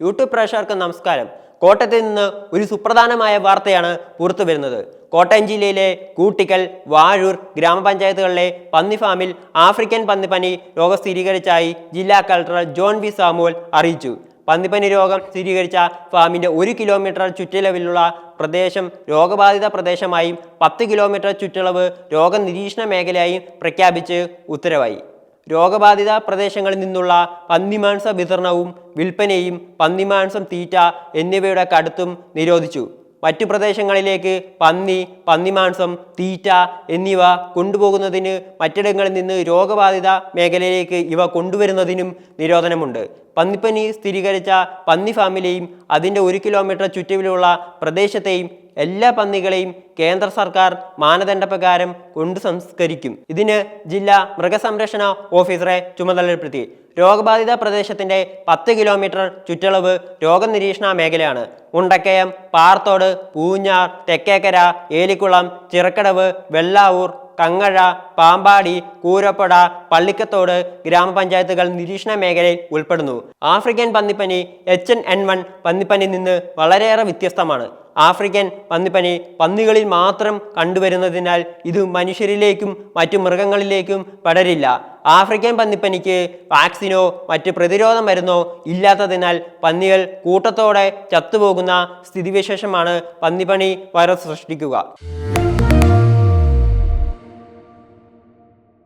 YouTube പ്രേക്ഷകർക്ക് നമസ്കാരം. കോട്ടയത്ത് നിന്ന് ഒരു സുപ്രധാനമായ വാർത്തയാണ് പുറത്തു വരുന്നത്. കോട്ടയം ജില്ലയിലെ കൂട്ടിക്കൽ വാഴൂർ ഗ്രാമപഞ്ചായത്തുകളിലെ പന്നി ഫാമിൽ ആഫ്രിക്കൻ പന്നിപ്പനി രോഗം സ്ഥിരീകരിച്ചായി ജില്ലാ കളക്ടർ ജോൺ വി സാമുവൽ അറിയിച്ചു. പന്നിപ്പനി രോഗം സ്ഥിരീകരിച്ച ഫാമിന്റെ ഒരു കിലോമീറ്റർ ചുറ്റളവിലുള്ള പ്രദേശം രോഗബാധിത പ്രദേശമായും പത്ത് കിലോമീറ്റർ ചുറ്റളവ് രോഗനിരീക്ഷണ മേഖലയായും പ്രഖ്യാപിച്ച് ഉത്തരവായി. രോഗബാധിത പ്രദേശങ്ങളിൽ നിന്നുള്ള പന്നിമാംസ വിതരണവും വിൽപ്പനയും പന്നിമാംസം തീറ്റ എന്നിവയുടെ കടുത്തും നിരോധിച്ചു. മറ്റു പ്രദേശങ്ങളിലേക്ക് പന്നി പന്നിമാംസം തീറ്റ എന്നിവ കൊണ്ടുപോകുന്നതിന് മറ്റിടങ്ങളിൽ നിന്ന് രോഗബാധിത മേഖലയിലേക്ക് ഇവ കൊണ്ടുവരുന്നതിനും നിരോധനമുണ്ട്. പന്നിപ്പനി സ്ഥിരീകരിച്ച പന്നി ഫാമിലെയും അതിന്റെ ഒരു കിലോമീറ്റർ ചുറ്റുവിലുള്ള പ്രദേശത്തെയും എല്ലാ പന്നികളെയും കേന്ദ്ര സർക്കാർ മാനദണ്ഡ പ്രകാരം കൊണ്ടു സംസ്കരിക്കും. ഇതിന് ജില്ലാ മൃഗസംരക്ഷണ ഓഫീസറെ ചുമതലപ്പെടുത്തി. രോഗബാധിത പ്രദേശത്തിന്റെ പത്ത് കിലോമീറ്റർ ചുറ്റളവ് രോഗനിരീക്ഷണ മേഖലയാണ്. ഉണ്ടക്കയം പാർത്തോട് പൂഞ്ഞാർ തെക്കേക്കര ഏലിക്കുളം ചിറക്കടവ് വെള്ളാവൂർ കങ്ങഴ പാമ്പാടി കൂരപ്പട പള്ളിക്കത്തോട് ഗ്രാമപഞ്ചായത്തുകൾ നിരീക്ഷണ മേഖലയിൽ ഉൾപ്പെടുന്നു. ആഫ്രിക്കൻ പന്നിപ്പനി എച്ച് എൻ എൻ വൺ പന്നിപ്പനി നിന്ന് വളരെയേറെ വ്യത്യസ്തമാണ്. ആഫ്രിക്കൻ പന്നിപ്പനി പന്നികളിൽ മാത്രം കണ്ടുവരുന്നതിനാൽ ഇത് മനുഷ്യരിലേക്കും മറ്റു മൃഗങ്ങളിലേക്കും പടരില്ല. ആഫ്രിക്കൻ പന്നിപ്പനിക്ക് വാക്സിനോ മറ്റ് പ്രതിരോധ മരുന്നോ ഇല്ലാത്തതിനാൽ പന്നികൾ കൂട്ടത്തോടെ ചത്തുപോകുന്ന സ്ഥിതിവിശേഷമാണ് പന്നിപ്പനി വൈറസ് സൃഷ്ടിക്കുക.